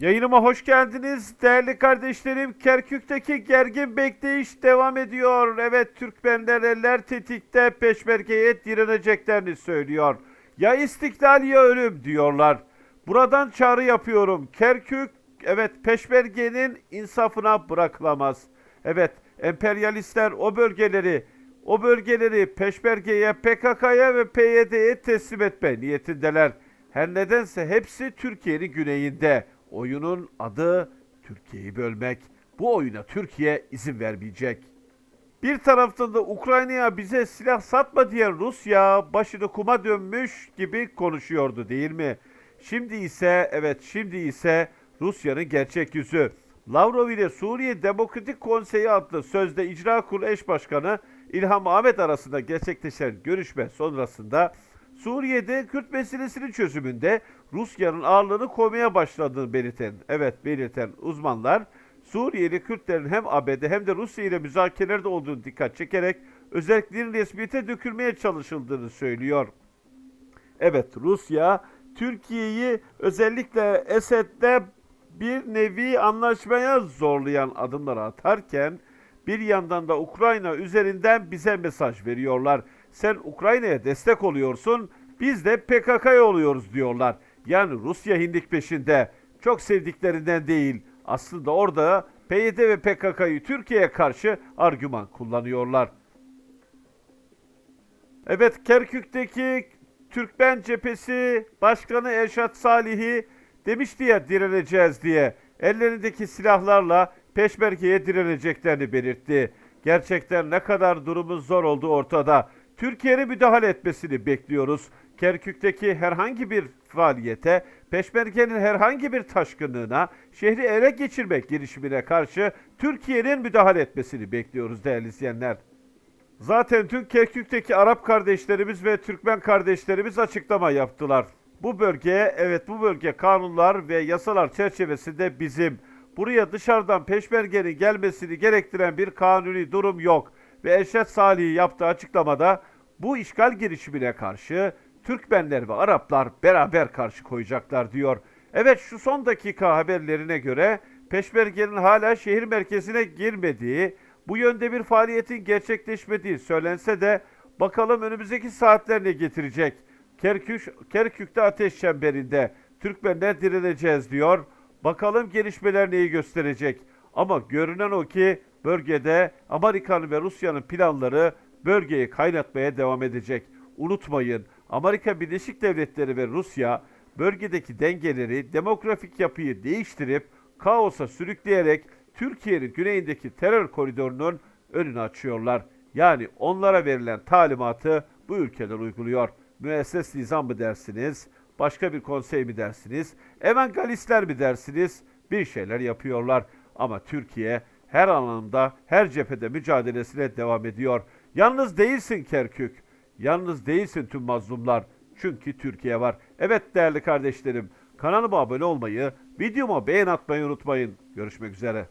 Yayınıma hoş geldiniz değerli kardeşlerim. Kerkük'teki gergin bekleyiş devam ediyor. Evet Türkmenler tetikte peşmergeye direneceklerini söylüyor. Ya istiklal ya ölüm diyorlar. Buradan çağrı yapıyorum. Kerkük evet peşmergenin insafına bırakılamaz. Evet emperyalistler o bölgeleri o bölgeleri peşmergeye, PKK'ya ve PYD'ye teslim etme niyetindeler. Her nedense hepsi Türkiye'nin güneyinde. Oyunun adı Türkiye'yi bölmek. Bu oyuna Türkiye izin vermeyecek. Bir taraftan da Ukrayna'ya bize silah satma diyen Rusya başını kuma dönmüş gibi konuşuyordu değil mi? Şimdi ise evet şimdi ise Rusya'nın gerçek yüzü. Lavrov ile Suriye Demokratik Konseyi adlı sözde icra kurulu eş başkanı İlham Ahmet arasında gerçekleşen görüşme sonrasında Suriye'de Kürt meselesinin çözümünde Rusya'nın ağırlığını koymaya başladığını belirten, evet belirten uzmanlar Suriyeli Kürtlerin hem ABD hem de Rusya ile müzakerelerde olduğunu dikkat çekerek özelliklerin resmiyete dökülmeye çalışıldığını söylüyor. Evet Rusya Türkiye'yi özellikle Esed'le bir nevi anlaşmaya zorlayan adımlar atarken bir yandan da Ukrayna üzerinden bize mesaj veriyorlar. Sen Ukrayna'ya destek oluyorsun, biz de PKK'ya oluyoruz diyorlar. Yani Rusya hindik peşinde. Çok sevdiklerinden değil. Aslında orada PYD ve PKK'yı Türkiye'ye karşı argüman kullanıyorlar. Evet Kerkük'teki Türkmen cephesi başkanı Erşat Salih'i demişti ya direneceğiz diye. Ellerindeki silahlarla peşmergeye direneceklerini belirtti. Gerçekten ne kadar durumumuz zor olduğu ortada. Türkiye'nin müdahale etmesini bekliyoruz. Kerkük'teki herhangi bir faaliyete, peşmergenin herhangi bir taşkınlığına, şehri ele geçirmek girişimine karşı Türkiye'nin müdahale etmesini bekliyoruz değerli izleyenler. Zaten tüm Kerkük'teki Arap kardeşlerimiz ve Türkmen kardeşlerimiz açıklama yaptılar. Bu bölge, evet bu bölge kanunlar ve yasalar çerçevesinde bizim. Buraya dışarıdan peşmergenin gelmesini gerektiren bir kanuni durum yok. Ve Eşref Salih yaptığı açıklamada bu işgal girişimine karşı Türkmenler ve Araplar beraber karşı koyacaklar diyor. Evet şu son dakika haberlerine göre peşmergenin hala şehir merkezine girmediği, bu yönde bir faaliyetin gerçekleşmediği söylense de bakalım önümüzdeki saatler ne getirecek. Kerkük, Kerkük'te ateş çemberinde Türkmenler direneceğiz diyor. Bakalım gelişmeler neyi gösterecek. Ama görünen o ki bölgede Amerika'nın ve Rusya'nın planları bölgeyi kaynatmaya devam edecek. Unutmayın Amerika Birleşik Devletleri ve Rusya bölgedeki dengeleri, demografik yapıyı değiştirip kaosa sürükleyerek Türkiye'nin güneyindeki terör koridorunun önünü açıyorlar. Yani onlara verilen talimatı bu ülkeler uyguluyor. Müesses nizam mı dersiniz? Başka bir konsey mi dersiniz? Evangelistler mi dersiniz? Bir şeyler yapıyorlar. Ama Türkiye her anlamda, her cephede mücadelesine devam ediyor. Yalnız değilsin Kerkük. Yalnız değilsin tüm mazlumlar. Çünkü Türkiye var. Evet değerli kardeşlerim, kanalıma abone olmayı, videoma beğen atmayı unutmayın. Görüşmek üzere.